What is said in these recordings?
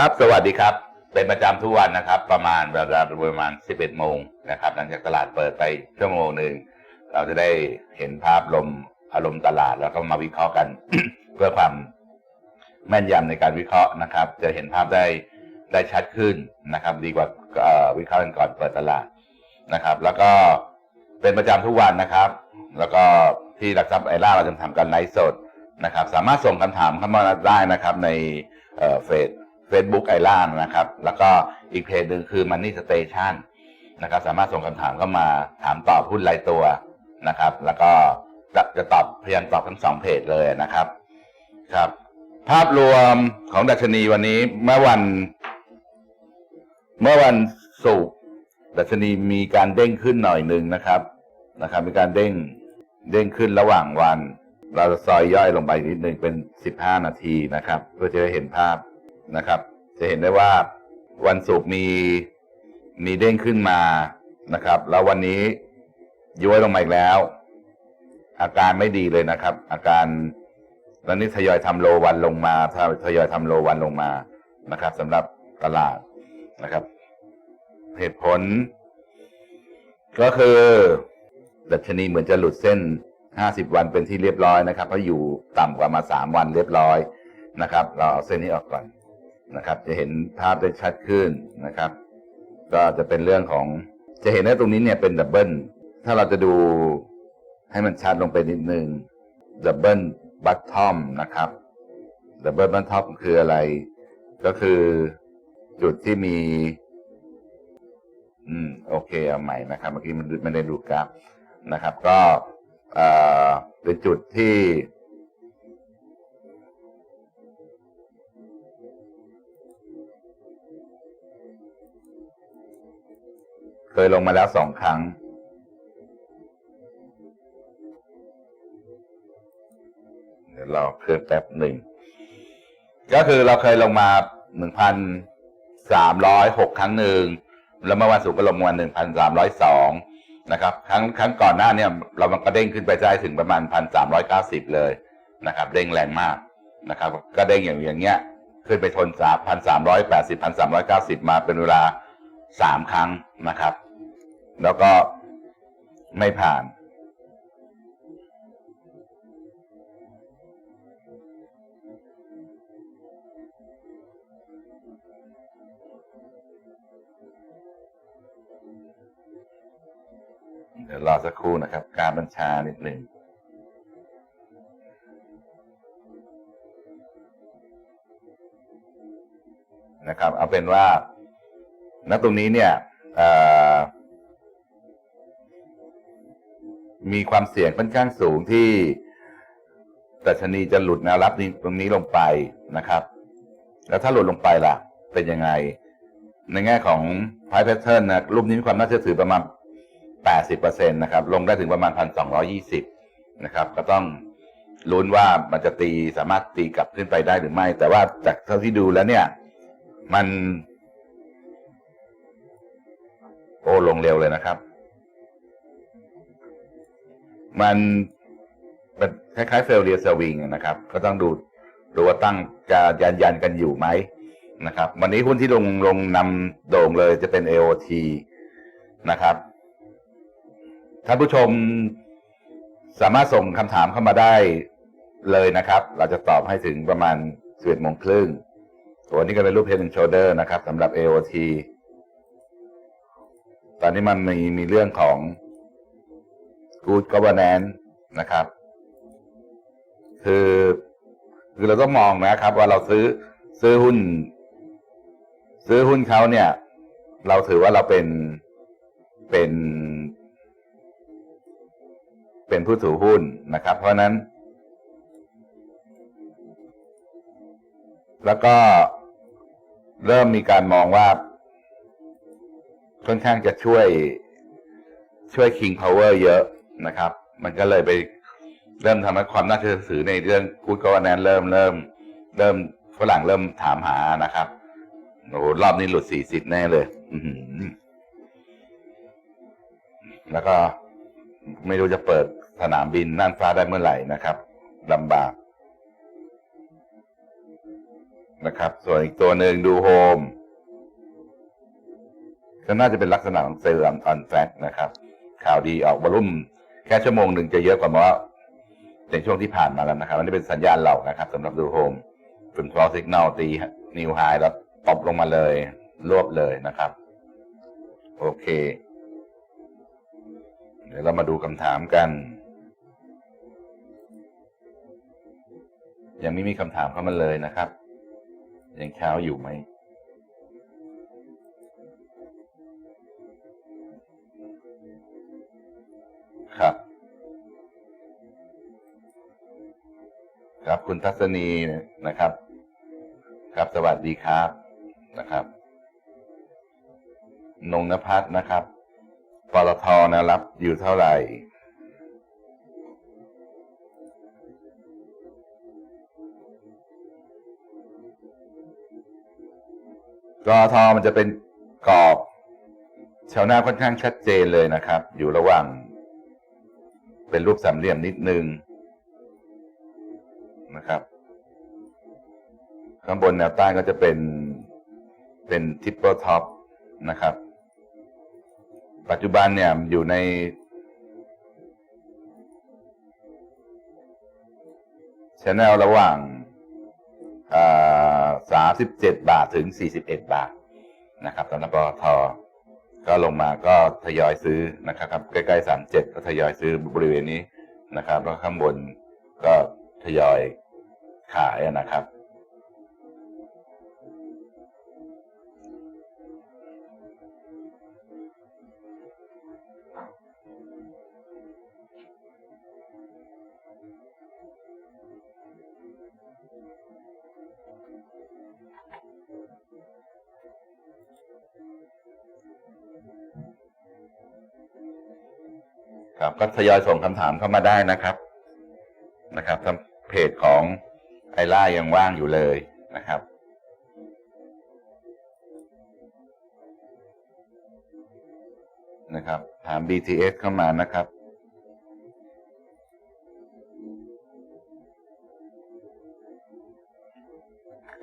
ครับ สวัสดีครับ เป็นประจำทุกวันนะครับ ประมาณเวลาประมาณ 11 โมงนะครับ หลังจากตลาดเปิดไปชั่วโมงหนึ่งเราจะได้เห็นภาพลมอารมณ์ตลาดแล้วก็มาวิเคราะห์กัน เพื่อความแม่นยำในการวิเคราะห์นะครับ จะเห็นภาพได้ได้ชัดขึ้นนะครับ ดีกว่าวิเคราะห์กันก่อนเปิดตลาดนะครับ แล้วก็เป็นประจำทุกวันนะครับ แล้วก็ที่หลักทรัพย์ไอร่าเราจะทำการไลฟ์สดนะครับ สามารถส่งคำถามเข้ามาได้นะครับ ในเอ่อเฟซ Facebook ไอร่านะครับ แล้วก็อีกเพจหนึ่งคือ Money Station นะครับ สามารถส่งคำถามเข้ามาถามตอบหุ้นรายตัวนะครับ แล้วก็จะจะตอบพยายามตอบทั้งสองเพจเลยนะครับครับ ภาพรวมของดัชนีวันนี้เมื่อวัน เมื่อวันศุกร์ดัชนีมีการเด้งขึ้นหน่อยหนึ่งนะครับนะครับ มีการเด้งเด้งขึ้นระหว่างวัน เราจะซอยย่อยลงไปนิดหนึ่งเป็น15นาทีนะครับ เพื่อจะได้เห็นภาพ นะครับ จะเห็นได้ว่าวันศุกร์มีมีเด้งขึ้นมานะครับ แล้ววันนี้ย้วยลงมาอีกแล้ว อาการไม่ดีเลยนะครับ อาการแล้วนี่ทยอยทำโลวันลงมาทยอยทำโลวันลงมานะครับสำหรับตลาดนะครับ เหตุผล ก็คือดัชนีเหมือนจะหลุดเส้น 50 วันเป็นที่เรียบร้อยนะครับเพราะอยู่ต่ำกว่ามา 3 วันเรียบร้อยนะครับ เราเอาเส้นนี้ออกก่อน นะครับ จะเห็นภาพได้ชัดขึ้นนะครับ ก็จะเป็นเรื่องของจะเห็นว่าตรงนี้เนี่ยเป็นดับเบิลถ้าเราจะดูให้มันชัดลงไปนิดนึงดับเบิลบัตทอมนะครับดับเบิลบัตทอมคืออะไร ก็คือจุดที่มี อืม โอเค เอาใหม่นะครับ เมื่อกี้มันไม่ได้ดูกราฟนะครับ ก็เอ่อเป็นจุดที่ เคยลงมาแล้วสองครั้ง เดี๋ยวเรอเครื่องแป๊บหนึ่ง ก็คือเราเคยลงมาหนึ่งพันสามร้อยหกครั้งหนึ่ง แล้วเมื่อวันศุกร์ก็ลงมาหนึ่งพันสามร้อยสองนะครับ ครั้งครั้งก่อนหน้าเนี่ย เรามันก็เด้งขึ้นไปได้ถึงประมาณพันสามร้อยเก้าสิบเลยนะครับ เด้งแรงมากนะครับ ก็เด้งอย่างอย่างเงี้ย ขึ้นไปทนสามพันสามร้อยแปดสิบพันสามร้อยเก้าสิบมาเป็นเวลาสามครั้งนะครับ แล้วก็ไม่ผ่าน เดี๋ยวรอสักครู่นะครับ การบัญชานิดหนึ่งนะครับ เอาเป็นว่า ณ ตรงนี้เนี่ย เอ่อ มีความเสี่ยงค่อนข้างสูงที่ดัชนีจะหลุดแนวรับนี้ตรงนี้ลงไปนะครับ แล้วถ้าหลุดลงไปล่ะ เป็นยังไง ในแง่ของ price pattern นะรูปนี้มีความน่าเชื่อถือประมาณ 80%นะครับ ลงได้ถึงประมาณ 1,220 นะครับ ก็ต้องลุ้นว่ามันจะตีสามารถตีกลับขึ้นไปได้หรือไม่ แต่ว่าจากเท่าที่ดูแล้วเนี่ย มัน โอ้ลงเร็วเลยนะครับ มันเป็นคล้ายๆเฟลเรียสวิงนะครับ ก็ต้องดูดูว่าตั้งจะยันยันกันอยู่ไหมนะครับ วันนี้หุ้นที่ลงลงนำโด่งเลยจะเป็น AOT นะครับท่านผู้ชมสามารถส่งคำถามเข้ามาได้เลยนะครับ เราจะตอบให้ถึงประมาณ11โมงครึ่งตัวนี้ก็เป็นรูป Head and Shoulder นะครับสำหรับ AOT ตอนนี้มันมีมีเรื่องของ Good Governance นะครับ คือคือเราต้องมองนะครับ ว่าเราซื้อซื้อหุ้น ซื้อหุ้นเขาเนี่ย เราถือว่าเราเป็นเป็น เป็นผู้ถือหุ้นนะครับ เพราะนั้น แล้วก็เริ่มมีการมองว่า ค่อนข้างจะช่วยช่วย King Power เยอะ นะครับ มันก็เลยไปเริ่มทำให้ความน่าเชื่อถือในเรื่อง Good Governance เริ่มเริ่ม เริ่มฝรั่งเริ่มถามหานะครับโอ้โหรอบนี้หลุดสี่สิบแน่เลย อือหือแล้วก็ไม่รู้จะเปิดสนามบินน่านฟ้าได้เมื่อไหร่นะครับลำบากนะครับ ส่วนอีกตัวหนึ่งดูโฮมก็น่าจะเป็นลักษณะของเซลล์ออนแฟกนะครับ ข่าวดีออกวอลุ่ม แค่ชั่วโมงหนึ่งจะเยอะกว่าว่าในช่วงที่ผ่านมาแล้วนะครับอันนี้เป็นสัญญาณเหล่านะครับสำหรับดูโฮมฝุนฟอสิกแนลตีนิวไฮแล้วตบลงมาเลย รวบเลยนะครับ โอเค เดี๋ยวเรามาดูคำถามกัน ยังไม่มีคำถามเข้ามาเลยนะครับ ยังเช้าอยู่ไหม ครับ ครับคุณทัศนีนะครับ ครับสวัสดีครับนะครับ นงนภัสนะครับปตทนะรับอยู่เท่าไหร่กอทอมันจะเป็นกรอบแถวหน้าค่อนข้างชัดเจนเลยนะครับ อยู่ระหว่าง เป็นรูปสามเหลี่ยมนิดนึงนะครับ ข้างบนแนวใต้ก็จะเป็นเป็นทิปเปิลท็อปนะครับ ปัจจุบันเนี่ยอยู่ใน ชแนลระหว่างสามสิบเจ็ดบาทถึงสี่สิบเอ็ดบาทนะครับสำหรับปตท ก็ลงมาก็ทยอยซื้อนะครับใกล้ๆสามเจ็ดก็ทยอยซื้อบริเวณนี้นะครับแล้วข้างบนก็ทยอยขายนะครับ ก็ทยอยส่งคำถามเข้ามาได้นะครับนะครับทางเพจของไอล่ายังว่างอยู่เลยนะครับ นะครับ ถาม BTS เข้ามานะครับ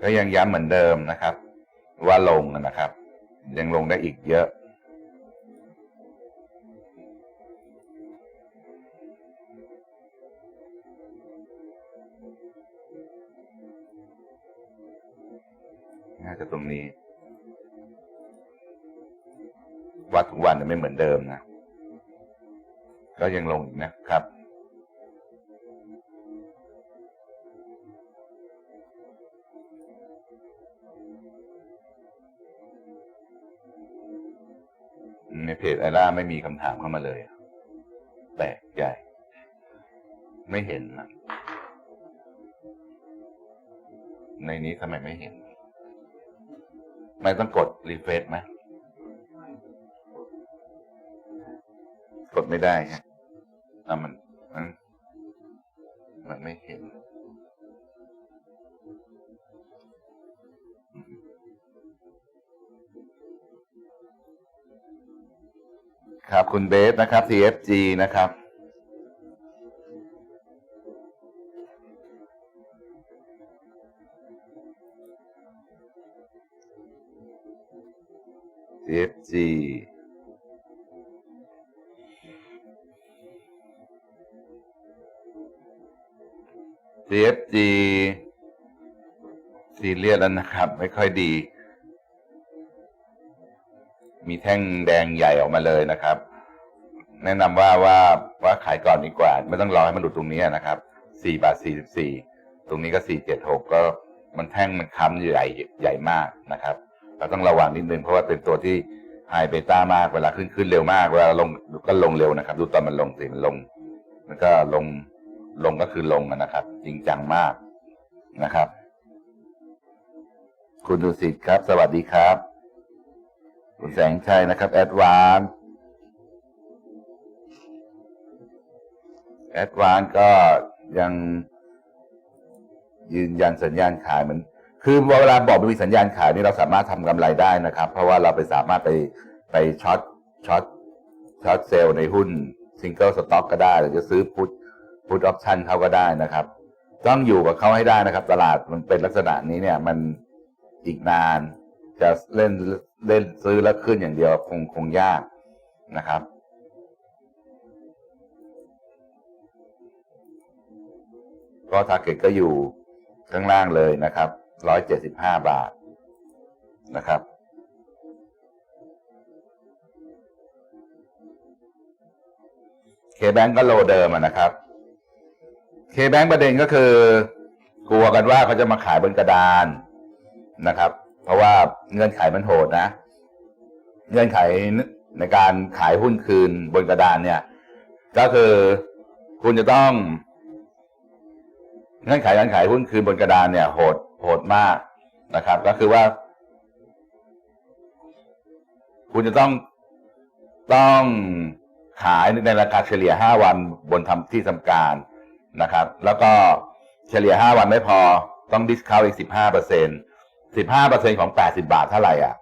ก็ยังย้ำเหมือนเดิมนะครับ ว่าลงนะครับ ยังลงได้อีกเยอะาจะตรงนี้ วัดทุกวันจะไม่เหมือนเดิมนะ ก็ยังลงอีกนะครับ ในเพจไอล่าไม่มีคำถามเข้ามาเลยแปลกใหญ่ ไม่เห็นนะในนี้ทำไมไม่เห็น ไม่ต้องกดรีเฟรชไหมกดไม่ได้ฮะอะมันมันมันไม่เห็น ครับคุณเบสนะครับ TFG นะครับ TFG ทีเอฟจีซีเรียสแล้วนะครับ ไม่ค่อยดี มีแท่งแดงใหญ่ออกมาเลยนะครับ แนะนำว่าว่าว่าขายก่อนดีกว่า ไม่ต้องรอให้มันหลุดตรงนี้นะครับสี่บาทสี่สิบสี่ตรงนี้ก็สี่เจ็ดหกก็มันแท่งมันค้ำใหญ่ใหญ่มากนะครับ เราต้องระวังนิดนึงเพราะว่าเป็นตัวที่ ไฮเบต้ามากเวลาขึ้นขึ้นเร็วมากเวลาลงก็ลงเร็วนะครับ ดูตอนมันลงสิมันลง มันก็ลงลงก็คือลงนะครับ จริงจังมากนะครับ คุณดุสิตครับ สวัสดีครับ คุณแสงชัยนะครับ แอดวานแอดวานก็ยังยืนยันสัญญาณขายเหมือน คือเวลาบอกมันมีสัญญาณขายนี่เราสามารถทำกำไรได้นะครับ เพราะว่าเราไปสามารถไปไปช็อตช็อตช็อตเซลล์ในหุ้นซิงเกิลสต็อกก็ได้หรือจะซื้อพุทพุทออปชันเขาก็ได้นะครับ ต้องอยู่กับเขาให้ได้นะครับ ตลาดมันเป็นลักษณะนี้เนี่ยมันอีกนานจะเล่นเล่นซื้อแล้วขึ้นอย่างเดียวคงคงยากนะครับก็ทาร์เก็ตก็อยู่ข้างล่างเลยนะครับ ร้อยเจ็ดสิบห้าบาทนะครับ เคแบงก็โลเดิมนะครับ เคแบงประเด็นก็คือกลัวกันว่าเขาจะมาขายบนกระดานนะครับ เพราะว่าเงื่อนไขมันโหดนะ เงื่อนไขในการขายหุ้นคืนบนกระดานเนี่ย ก็คือคุณจะต้องเงื่อนไขการขายหุ้นคืนบนกระดานเนี่ยโหด โหดมากนะครับ ก็คือว่า คุณจะต้องต้องขายในราคาเฉลี่ย5วันบนทำที่ทำการนะครับ แล้วก็เฉลี่ย5วันไม่พอต้องดิสคาวอีก15เปอร์เซ็นสิบห้าเปอร์เซ็นของ80บาทเท่าไหร่อะ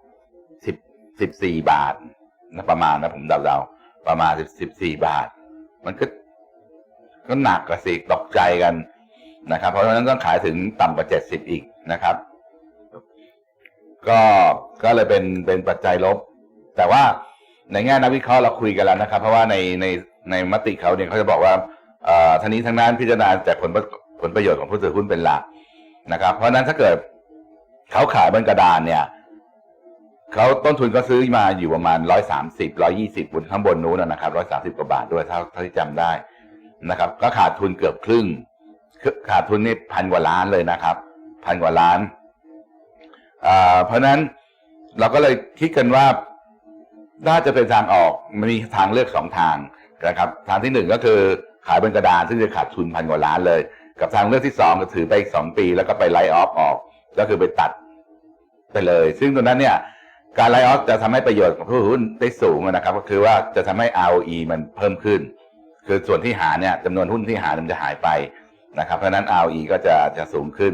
10 14บสี่บาทนะประมาณนะผมเดาๆประมาณ10 14บสี่บาท มันก็ก็หนักกระสิตกใจกันนะครับ เพราะฉะนั้นต้องขายถึงต่ำกว่า70อีก นะครับ ก็ก็เลยเป็นเป็นปัจจัยลบ แต่ว่าในแง่นักวิเคราะห์เราคุยกันแล้วนะครับ เพราะว่าในในในมติเขาเนี่ยเขาจะบอกว่าเอ่อทั้งนี้ทั้งนั้นพิจารณาจากผลผลประโยชน์ของผู้ถือหุ้นเป็นหลักนะครับ เพราะฉะนั้นถ้าเกิดเขาขายบนกระดานเนี่ยเขาต้นทุนก็ซื้อมาอยู่ประมาณร้อยสามสิบร้อยี่สิบบนข้างบนนู้นนะครับร้อยสามสิบกว่าบาทด้วยเท่าเท่าที่จำได้นะครับ ก็ขาดทุนเกือบครึ่ง ขาดทุนนี่พันกว่าล้านเลยนะครับ พันกว่าล้าน เพราะนั้นเราก็เลยคิดกันว่าน่าจะเป็นทางออกมันมีทางเลือกสองทางนะครับ ทางที่หนึ่งก็คือขายบนกระดานซึ่งจะขาดทุนพันกว่าล้านเลย กับทางเลือกที่สองก็ถือไปอีกสองปี แล้วก็ไปไลฟ์ออฟออก ก็คือไปตัดไปเลย ซึ่งตรงนั้นเนี่ยการไลฟ์ออฟจะทำให้ประโยชน์ของผู้ถือหุ้นได้สูงนะครับ ก็คือว่าจะทำให้ ROE มันเพิ่มขึ้น คือส่วนที่หาเนี่ยจำนวนหุ้นที่หามันจะหายไปนะครับ เพราะฉะนั้น ROE ก็จะจะสูงขึ้น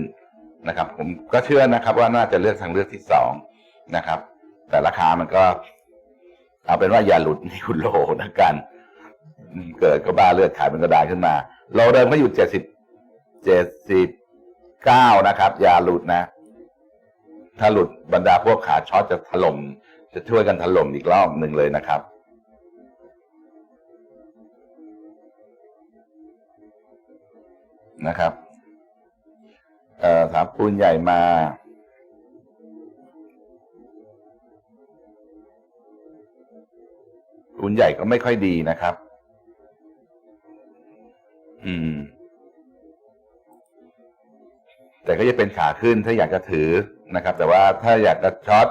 นะครับ ผมก็เชื่อนะครับ ว่าน่าจะเลือกทางเลือกที่สองนะครับ แต่ราคามันก็ เอาเป็นว่าอย่าหลุดนี่คุณโลนะกัน เกิดก็บ้าเลือดขายเป็นกระดาษขึ้นมาโลเดิมก็อยู่เจ็ดสิบเจ็ดสิบเก้านะครับ อย่าหลุดนะ ถ้าหลุดบรรดาพวกขาช็อตจะถล่มจะช่วยกันถล่มอีกรอบหนึ่งเลยนะครับนะครับ ถามปูนใหญ่มา ปูนใหญ่ก็ไม่ค่อยดีนะครับ อืม แต่ก็จะเป็นขาขึ้นถ้าอยากจะถือนะครับ แต่ว่าถ้าอยากจะช็อต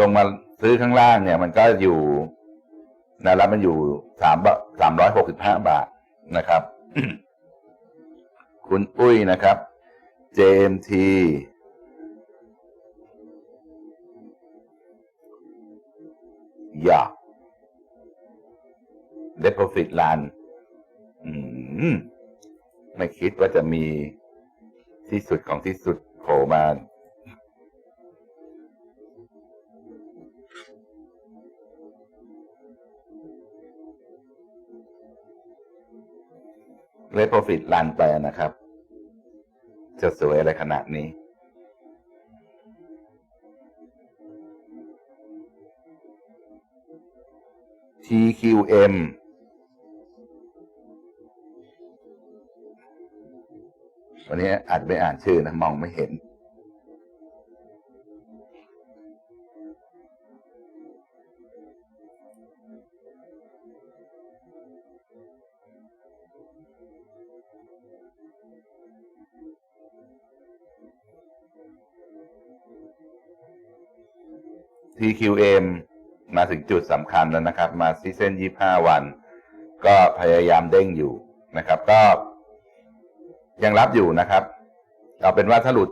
ลงมาซื้อข้างล่างเนี่ย มันก็อยู่นะแล้วมันอยู่สามสามร้อยหกสิบห้าบาทนะครับ คุณอุ้ยนะครับ JMT อย่า Deposit Run อืมไม่คิดว่าจะมีที่สุดของที่สุดโผล่มา เลโปรฟิตลันไปนะครับ จะสวยอะไรขนาดนี้ TQM วันนี้อาจไม่อ่านชื่อนะ มองไม่เห็น TQM มาถึงจุดสำคัญแล้วนะครับ มาซีเส้นยี่ห้าวัน ก็พยายามเด้งอยู่นะครับ ก็ ยังรับอยู่นะครับ เอาเป็นว่าถ้าหลุด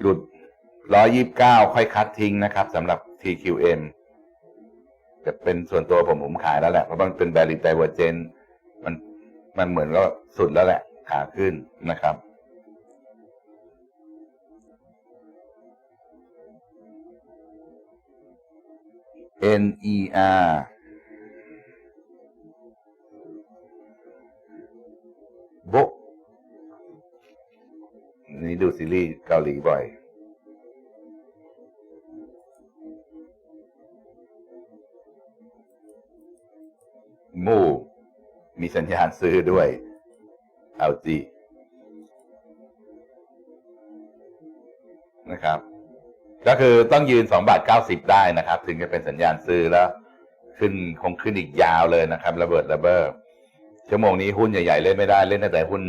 หลุดร้อยี่บเก้าค่อยคัดทิ้งนะครับสำหรับ TQM จะเป็นส่วนตัวผมผมขายแล้วแหละ เพราะมันเป็น valid divergent มันมันเหมือนก็สุดแล้วแหละขาขึ้นนะครับ NER โบนี้ดูซีรีส์เกาหลีบ่อย มูมีสัญญาณซื้อด้วย เอาจีนะครับ ก็คือต้องยืนสองบาทเก้าสิบได้นะครับ ถึงจะเป็นสัญญาณซื้อแล้วขึ้นคงขึ้นอีกยาวเลยนะครับ ระเบิดระเบ้อชั่วโมงนี้หุ้นใหญ่ ๆ เล่นไม่ได้เล่นแต่หุ้น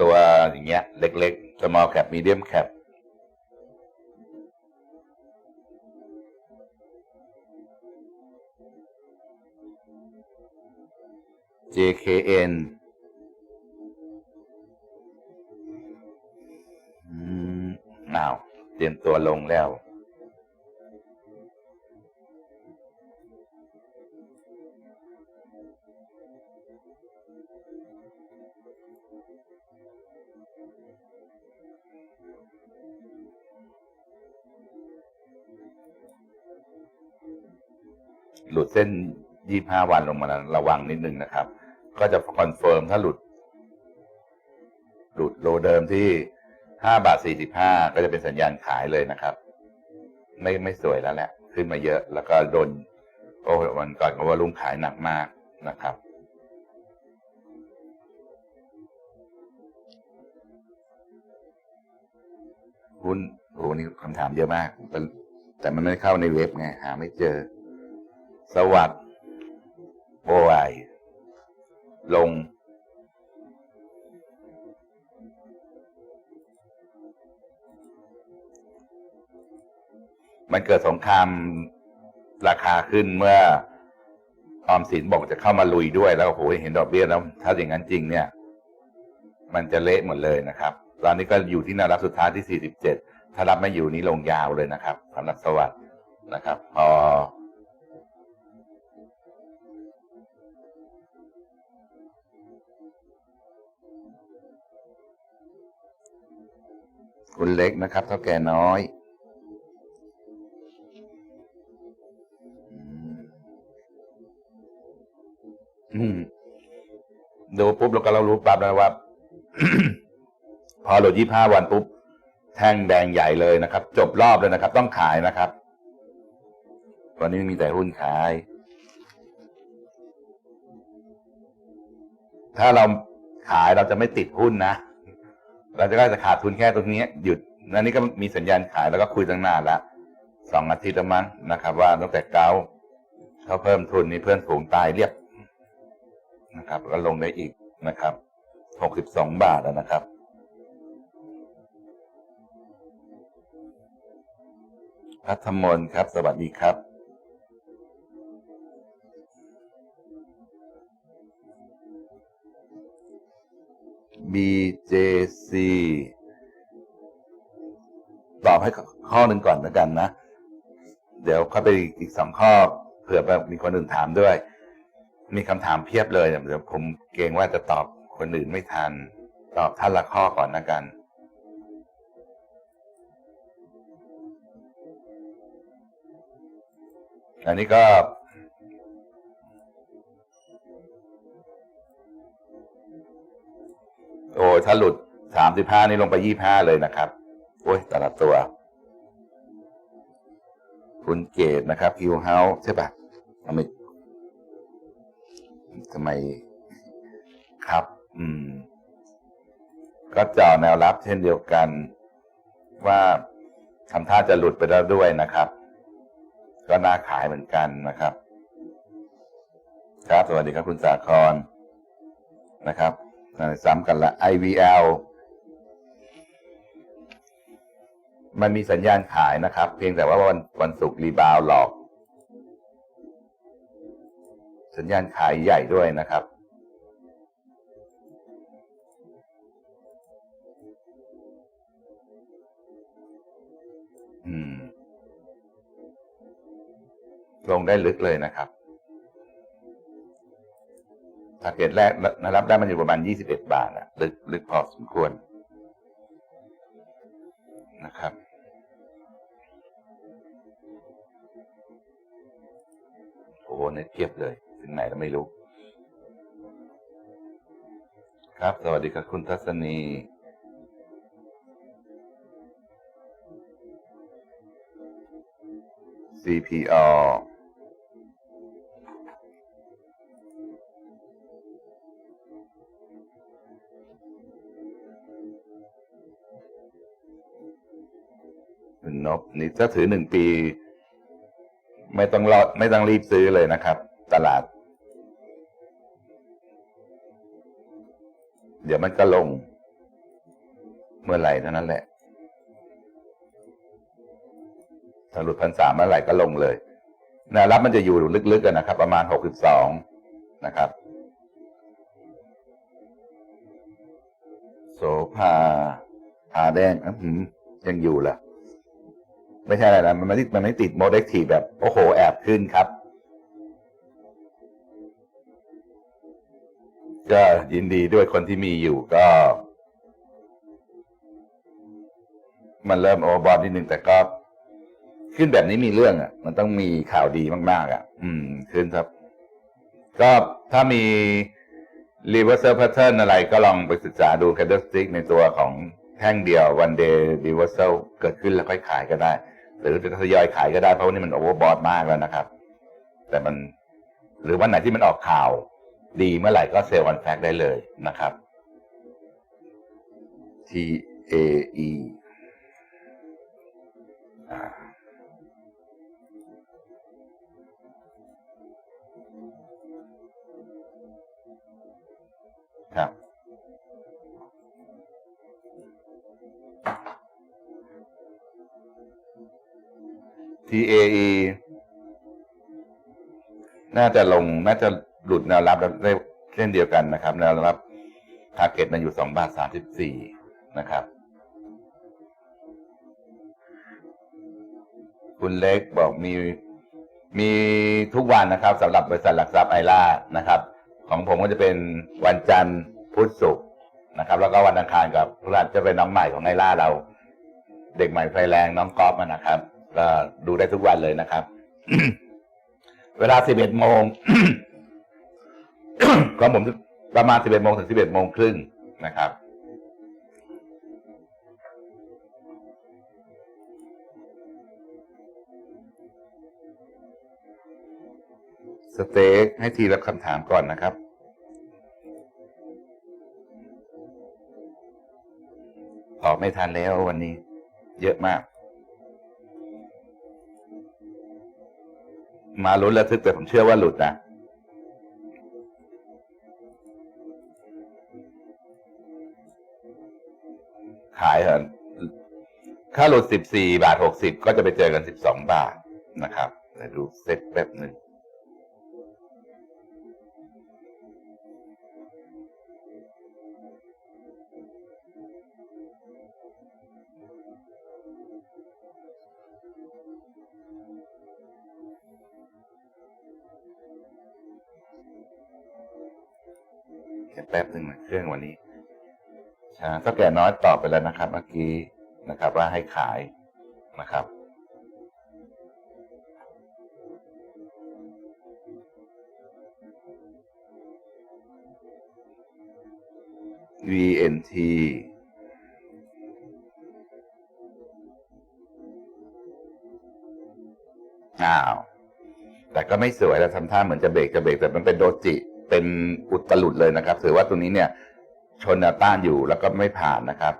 ตัวอย่างเงี้ย เล็กๆ small cap medium cap JKN อืมอ้าว เตรียมตัวลงแล้ว หลุดเส้นยี่ห้าวันลงมาแล้วระวังนิดนึงนะครับ ก็จะคอนเฟิร์มถ้าหลุด หลุดโลเดิมที่ห้าบาทสี่สิบห้าก็จะเป็นสัญญาณขายเลยนะครับ ไม่ไม่สวยแล้วแหละ ขึ้นมาเยอะ แล้วก็โดน โอ้วันก่อนก็ว่าลุงขายหนักมากนะครับหุ้นโอ้โหนี่คำถามเยอะมากแต่แต่มันไม่เข้าในเว็บไง หาไม่เจอ สวัสดโอยลง มันเกิดสงครามราคาขึ้นเมื่อออมสินบอกจะเข้ามาลุยด้วยแล้วโอ้โหเห็นดอกเบี้ยแล้ว ถ้าอย่างนั้นจริงเนี่ย มันจะเละหมดเลยนะครับ ตอนนี้ก็อยู่ที่แนวรับสุดท้ายที่ 47 ถ้ารับไม่อยู่นี้ลงยาวเลยนะครับสำหรับสวัสดนะครับ พอ คุณเล็กนะครับเท่าแก่น้อย ดูปุ๊บเราก็เรารู้ปั๊บแล้วว่า พอหลุดยี่ห้าวันปุ๊บ แท่งแดงใหญ่เลยนะครับ จบรอบเลยนะครับ ต้องขายนะครับวันนี้มีแต่หุ้นขาย ถ้าเราขายเราจะไม่ติดหุ้นนะ เราจะก็จะขาดทุนแค่ตรงนี้หยุดนั่นนี่ก็มีสัญญาณขายแล้วก็คุยตั้งนานละสองอาทิตย์แล้วมั้งนะครับ ว่าตั้งแต่เก้าเขาเพิ่มทุนนี่เพื่อนฝูงตายเรียบนะครับแล้วก็ลงได้อีกนะครับหกสิบสองบาทแล้วนะครับพัทมนครับ สวัสดีครับ BJC ตอบให้ข้อหนึ่งก่อนแล้วกันนะ เดี๋ยวเข้าไปอีกสองข้อ เผื่อแบบมีคนอื่นถามด้วย มีคำถามเพียบเลยเดี๋ยวผมเกรงว่าจะตอบคนอื่นไม่ทัน ตอบท่านละข้อก่อนนะกันอันนี้ก็ โอ้ถ้าหลุดสามสิบห้านี่ลงไปยี่ห้าเลยนะครับ โอ้ยต่ละตัว คุณเกตนะครับคิวเฮาใช่ปะทำไมทำไมครับ อืม ก็เจ่อแนวรับเช่นเดียวกัน ว่าทำท่าจะหลุดไปแล้วด้วยนะครับ ก็น่าขายเหมือนกันนะครับ ครับ สวัสดีครับคุณสาครนะครับ ซ้ำกันละ IVL มันมีสัญญาณขายนะครับ เพียงแต่ว่าวันวันศุกร์รีบาวหลอก สัญญาณขายใหญ่ด้วยนะครับ อืม ลงได้ลึกเลยนะครับ ถ้าเกิแรกรับได้มันอยู่ประมาณ21บาทอะลึกลึกพอสมควรนะครับ โอ้โหเน็ตยเทียบเลย ถึงไหนเรไม่รู้ ครับ สวัสดีครับคุณทัศนีซีพีอ r นบนี่ถ้าถือหนึ่งปี ไม่ต้องรอไม่ต้องรีบซื้อเลยนะครับ ตลาด เดี๋ยวมันก็ลง เมื่อไหร่เท่านั้นแหละถ้าหลุดพันสามเมื่อไหร่ก็ลงเลยแนวรับมันจะอยู่ลึกๆกันนะครับ ประมาณหกสิบสองนะครับ โสภาผาแดงอื้อหือยังอยู่เหรอ ไม่ใช่อะไรนะมันไม่ได้มันไม่ติดโมเดลทีแบบ โอ้โห แอบขึ้นครับ ก็ยินดีด้วยคนที่มีอยู่ก็ มันเริ่มโอเวอร์บอลนิดนึงแต่ก็ ขึ้นแบบนี้มีเรื่องอะ มันต้องมีข่าวดีมาก ๆอะ อืม ขึ้นครับ ก็ถ้ามี reversal pattern อะไรก็ลองไปศึกษาดู candlestick ในตัวของแท่งเดียว one day reversal เกิดขึ้นแล้วค่อยขายก็ได้ หรือจะทยอยขายก็ได้เพราะว่านี่มันโอเวอร์บอทมากแล้วนะครับ แต่มันหรือวันไหนที่มันออกข่าว ดีเมื่อไหร่ก็เซลล์วันแฟกได้เลยนะครับ T A E ครับ TAE น่าจะลง น่าจะหลุดแนวรับได้เช่นเดียวกันนะครับ แนวรับทาร์เก็ตมันอยู่สองบาทสามสิบสี่นะครับ คุณเล็กบอกมีมีทุกวันนะครับสำหรับบริษัทหลักทรัพย์ไอล่านะครับ ของผมก็จะเป็นวันจันทร์พุธศุกร์นะครับ แล้วก็วันอังคารกับพฤหัสจะเป็นน้องใหม่ของไอล่าเรา เด็กใหม่ไฟแรงน้องกอล์ฟนะครับ ก็ดูได้ทุกวันเลยนะครับ เวลา11โมงของผมประมาณ11โมงถึง11โมงครึ่งนะครับสเต็กให้ทีรับคำถามก่อนนะครับ ตอบไม่ทันแล้ววันนี้ เยอะมาก มาลุ้นระทึกแต่ผมเชื่อว่าหลุดนะขายเหรอถ้าหลุดสิบสี่บาทหกสิบก็จะไปเจอกันสิบสองบาทนะครับ ดูเซ็ตแป๊บหนึ่ง ป๊บหนึ่งนะเครื่องวันนี้ช้าก็แก่น้อยตอบไปแล้วนะครับ เมื่อกี้นะครับ ว่าให้ขายนะครับ VNT อ้าว แต่ก็ไม่สวยแล้วทำท่าเหมือนจะเบรกจะเบรกแต่มันเป็นโดจิ เป็นอุตลุดเลยนะครับ ถือว่าตรงนี้เนี่ยชนแนวต้านอยู่แล้วก็ไม่ผ่านนะครับ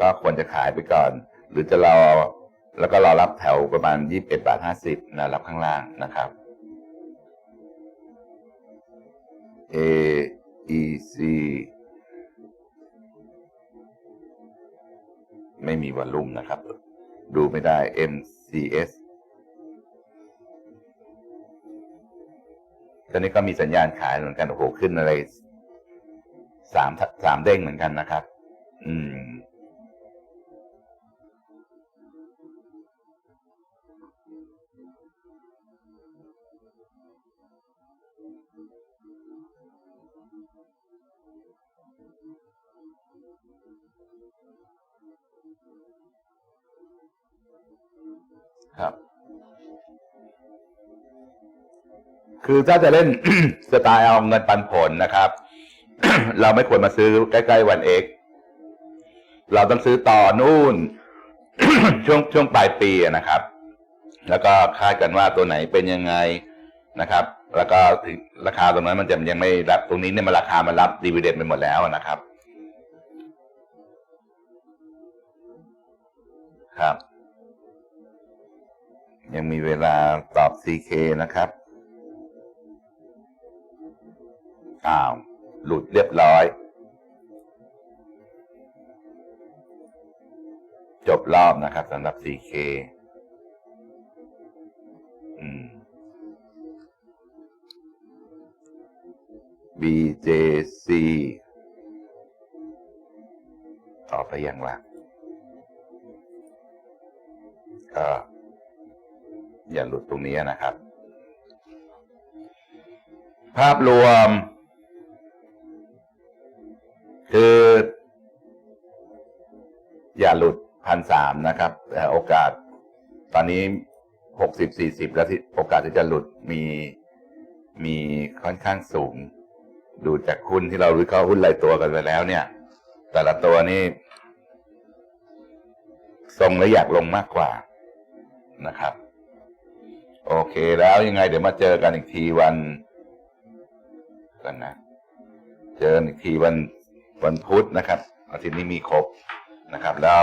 ก็ควรจะขายไปก่อน หรือจะรอแล้วก็รอรับแถวประมาณยี่สิบเอ็ดบาทห้าสิบนะรับข้างล่างนะครับ A E C ไม่มีวอลลุ่มนะครับ ดูไม่ได้ M C S ตอนนี้ก็มีสัญญาณขายเหมือนกันโอ้โหขึ้นอะไรสามสามเด้งเหมือนกันนะครับ อืม ครับ คือถ้าจะเล่น สไตล์เอาเงินปันผลนะครับ เราไม่ควรมาซื้อใกล้ๆวันเอกเราต้องซื้อต่อนู่น ช่วงช่วงปลายปีนะครับ แล้วก็คาดกันว่าตัวไหนเป็นยังไงนะครับ แล้วก็ราคาตรงนั้นมันจะยังไม่รับตรงนี้เนี่ยมันราคามันรับดีเวเดนไปหมดแล้วนะครับ ครับ ยังมีเวลาตอบ CK นะครับ อ้าว หลุดเรียบร้อย จบรอบนะครับสำหรับ CK อืม BJC ตอไปยังวะก็อย่าหลุดตรงนี้นะครับ ภาพรวม คืออย่าหลุดพันสามนะครับแต่โอกาสตอนนี้หกสิบสี่สิบแล้วที่โอกาสที่จะหลุดมีมีค่อนข้างสูง ดูจากหุ้นที่เราวิเคราหุ้นรายตัวกันไปแล้ว เนี่ย แต่ละตัวนี่ทรงและอยากลงมากกว่านะครับ โอเคแล้วยังไง เดี๋ยวมาเจอกันอีกทีวันกันนะ เจอกันอีกทีวัน วันพุธนะครับ อาทิตย์นี้มีครบนะครับ แล้ว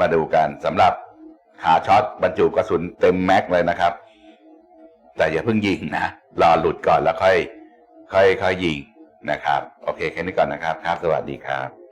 มาดูกันสำหรับขาช็อตบรรจุกระสุนเต็มแม็กเลยนะครับ แต่อย่าเพิ่งยิงนะ รอหลุดก่อนแล้วค่อย ค่อยค่อยยิงนะครับ โอเคแค่นี้ก่อนนะครับ ครับ สวัสดีครับ